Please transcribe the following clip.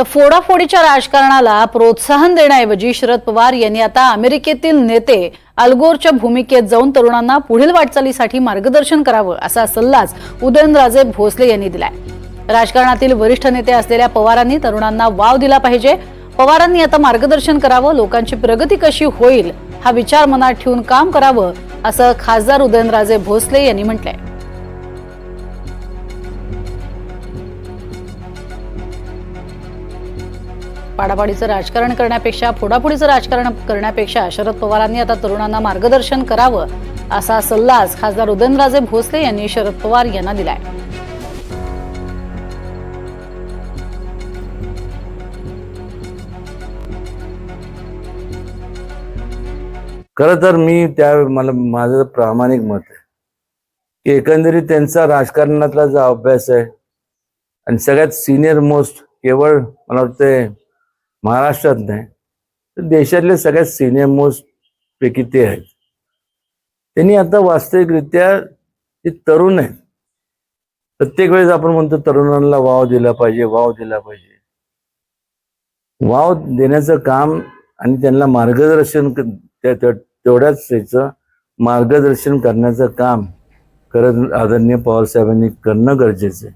तर फोडाफोडीच्या राजकारणाला प्रोत्साहन देण्याऐवजी शरद पवार यांनी आता अमेरिकेतील नेते अल्गोरच्या भूमिकेत जाऊन तरुणांना पुढील वाटचालीसाठी मार्गदर्शन करावं असा सल्लाच उदयनराजे भोसले यांनी दिलाय. राजकारणातील वरिष्ठ नेते असलेल्या पवारांनी तरुणांना वाव दिला पाहिजे. पवारांनी आता मार्गदर्शन करावं लोकांची प्रगती कशी होईल हा विचार मनात ठेवून काम करावं असं खासदार उदयनराजे भोसले यांनी म्हटलंय. पाडापाडीचं राजकारण करण्यापेक्षा फोडाफोडीचं राजकारण करण्यापेक्षा शरद पवारांनी आता तरुणांना मार्गदर्शन करावं असा सल्लाच खासदार उदयनराजे भोसले यांनी शरद पवार यांना दिलाय. खरं तर मी त्या मला माझं प्रामाणिक मत आहे की एकंदरीत त्यांचा राजकारणातला जो अभ्यास आहे आणि सगळ्यात सिनियर मोस्ट केवळ मला वाटतं महाराष्ट्रात नाही तर देशातले सगळ्यात सिनियर मोस्ट पैकी ते आहेत. त्यांनी आता वास्तविकरित्या ते तरुण आहेत प्रत्येक वेळेस आपण म्हणतो तरुणांना वाव दिला पाहिजे वाव दिला पाहिजे. वाव देण्याचं काम आणि त्यांना मार्गदर्शन तेवढ्याच त्याचं मार्गदर्शन करण्याचं काम करत आदरणीय पवारसाहेबांनी करणं गरजेचं आहे.